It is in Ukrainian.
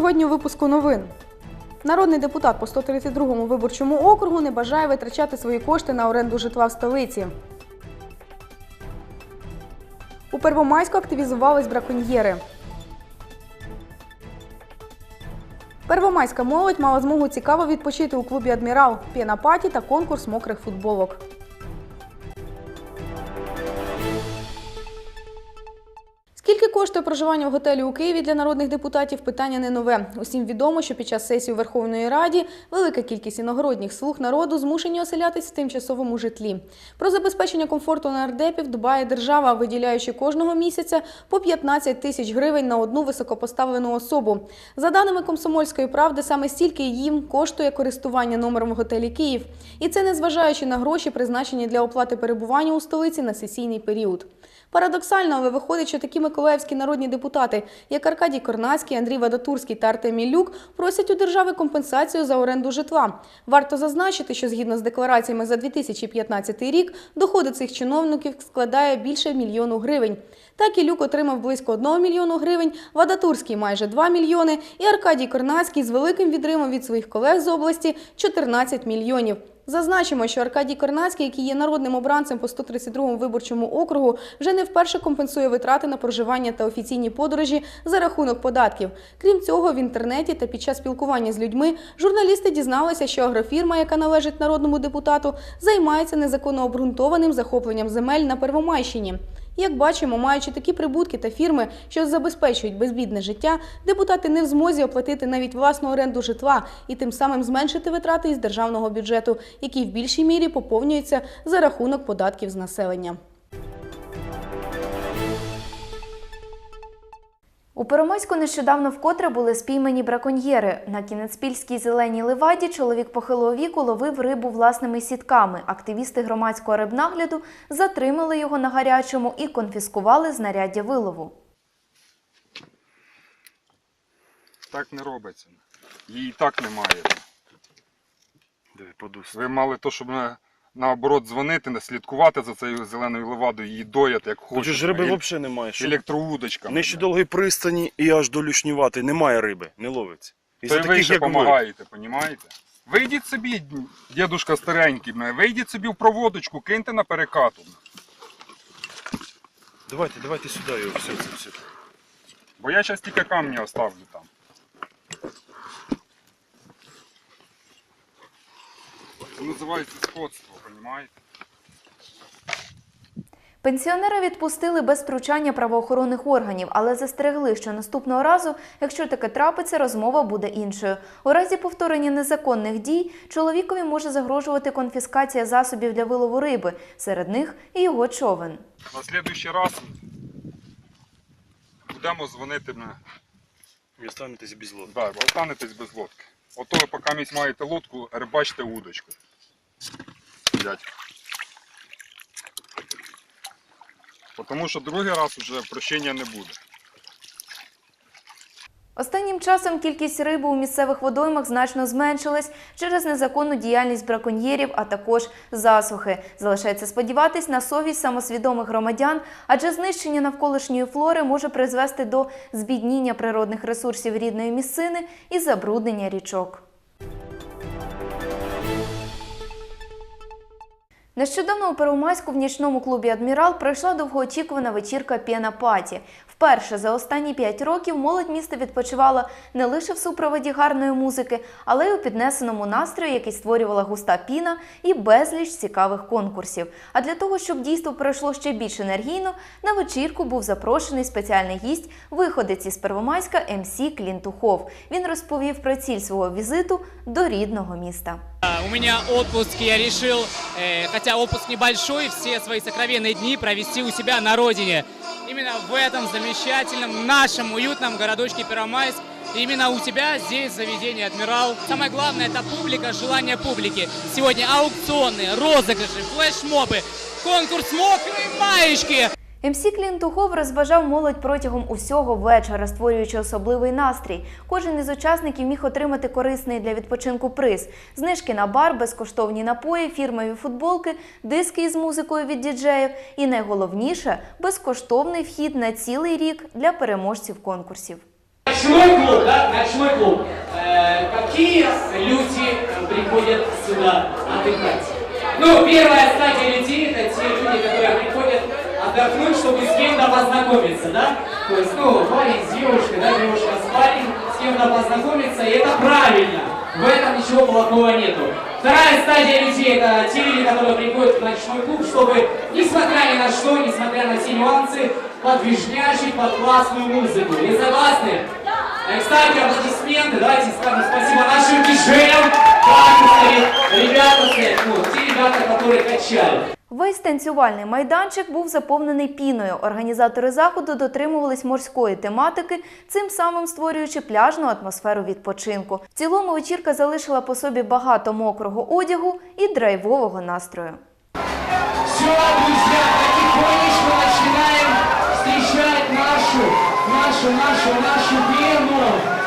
Сьогодні у випуску новин. Народний депутат по 132-му виборчому округу не бажає витрачати свої кошти на оренду житла в столиці. У Первомайську активізувались браконьєри. Первомайська молодь мала змогу цікаво відпочити у клубі Адмірал, п'єна-паті та конкурс мокрих футболок. Скільки коштує проживання в готелі у Києві для народних депутатів? Питання не нове. Усім відомо, що під час сесії у Верховної Раді велика кількість іногородніх слуг народу змушені оселятись в тимчасовому житлі. Про забезпечення комфорту нардепів дбає держава, виділяючи кожного місяця по 15 тисяч гривень на одну високопоставлену особу. За даними комсомольської правди, саме стільки їм коштує користування номером в готелі Київ. І це незважаючи на гроші, призначені для оплати перебування у столиці на сесійний період. Парадоксально, але виходить, що такі миколаївські народні депутати, як Аркадій Корнацький, Андрій Вадатурський та Артем Мілюк, просять у держави компенсацію за оренду житла. Варто зазначити, що згідно з деклараціями за 2015 рік доходи цих чиновників складає більше мільйону гривень. Так Ілюк отримав близько 1 мільйону гривень, Вадатурський майже 2 мільйони і Аркадій Корнацький з великим відривом від своїх колег з області 14 мільйонів. Зазначимо, що Аркадій Корнацький, який є народним обранцем по 132-му виборчому округу, вже не вперше компенсує витрати на проживання та офіційні подорожі за рахунок податків. Крім цього, в інтернеті та під час спілкування з людьми журналісти дізналися, що агрофірма, яка належить народному депутату, займається незаконно обґрунтованим захопленням земель на Первомайщині. Як бачимо, маючи такі прибутки та фірми, що забезпечують безбідне життя, депутати не в змозі оплатити навіть власну оренду житла і тим самим зменшити витрати із державного бюджету, який в більшій мірі поповнюється за рахунок податків з населення. У Первомайську нещодавно вкотре були спіймані браконьєри. На Кінецпільській зеленій ливаді чоловік похилого віку ловив рибу власними сітками. Активісти громадського рибнагляду затримали його на гарячому і конфіскували знаряддя вилову. Так не робиться. Її і так немає. Диви, подус. Ви мали то, щоб на, наоборот дзвонити, слідкувати за цією зеленою левадою, її дояти, як же ж риби взагалі немає. Що? Електроудочками. Нижче довгої пристані і аж до Люшнювати немає риби, не ловиться. І То ви ще як ви. допомагаєте, понімаєте? Вийдіть собі, дідушка старенький, вийдіть собі в проводочку, киньте на перекату. Давайте, давайте сюди його, все, це все. Бо я зараз тільки камні оставлю там. Називається сходство, понімаєте? Пенсіонера відпустили без втручання правоохоронних органів, але застерегли, що наступного разу, якщо таке трапиться, розмова буде іншою. У разі повторення незаконних дій чоловікові може загрожувати конфіскація засобів для вилову риби, серед них і його човен. На слідуючий раз будемо дзвонити на І останетесь без лодки. Да, останетесь без лодки. Ото поки місць маєте лодку, рибачте удочку. Дядько. Тому що другий раз вже прощення не буде. Останнім часом кількість риби у місцевих водоймах значно зменшилась через незаконну діяльність браконьєрів, а також засухи. Залишається сподіватись на совість самосвідомих громадян, адже знищення навколишньої флори може призвести до збідніння природних ресурсів рідної місцини і забруднення річок. Нещодавно у Первомайську в нічному клубі Адмірал пройшла довгоочікувана вечірка П'єна Паті. Вперше за останні п'ять років молодь міста відпочивала не лише в супроводі гарної музики, але й у піднесеному настрої, який створювала густа піна і безліч цікавих конкурсів. А для того, щоб дійство пройшло ще більш енергійно, на вечірку був запрошений спеціальний гість, виходець із Первомайська МС Клінтухов. Він розповів про ціль свого візиту до рідного міста. У меня отпуск, я решил, э, хотя отпуск небольшой, все свои сокровенные дни провести у себя на родине. Именно в этом замечательном, нашем уютном городочке Первомайск. Именно у тебя здесь заведение «Адмирал». Самое главное – это публика, желание публики. Сегодня аукционы, розыгрыши, флешмобы, конкурс «Мокрые маечки». МС Клінтухов розважав молодь протягом усього вечора, створюючи особливий настрій. Кожен із учасників міг отримати корисний для відпочинку приз: знижки на бар, безкоштовні напої, фірмові футболки, диски із музикою від діджеїв і найголовніше безкоштовний вхід на цілий рік для переможців конкурсів. ночной клуб, да, ночной клуб. Э, какие люди э, приходят сюда отдыхать? Ну, первая стадия людей это те люди, которые приходят отдохнуть, чтобы с кем-то познакомиться, да? То есть, ну, парень с девушкой, да, девушка с парнем, с кем-то познакомиться, и это правильно. В этом ничего плохого нету. Вторая стадия людей это те люди, которые приходят в ночной клуб, чтобы, несмотря ни на что, несмотря на все нюансы, подвижнячить под классную музыку. Вы согласны? Э, Кстати, аплодисменты, давайте скажем спасибо нашим диджеям, ребята, ну, те ребята, которые качали. Весь танцювальний майданчик був заповнений піною. Організатори заходу дотримувались морської тематики, цим самим створюючи пляжну атмосферу відпочинку. В цілому вечірка залишила по собі багато мокрого одягу і драйвового настрою. Все, друзья, потихонечку начинаем встречать нашу, нашу, нашу, нашу пену.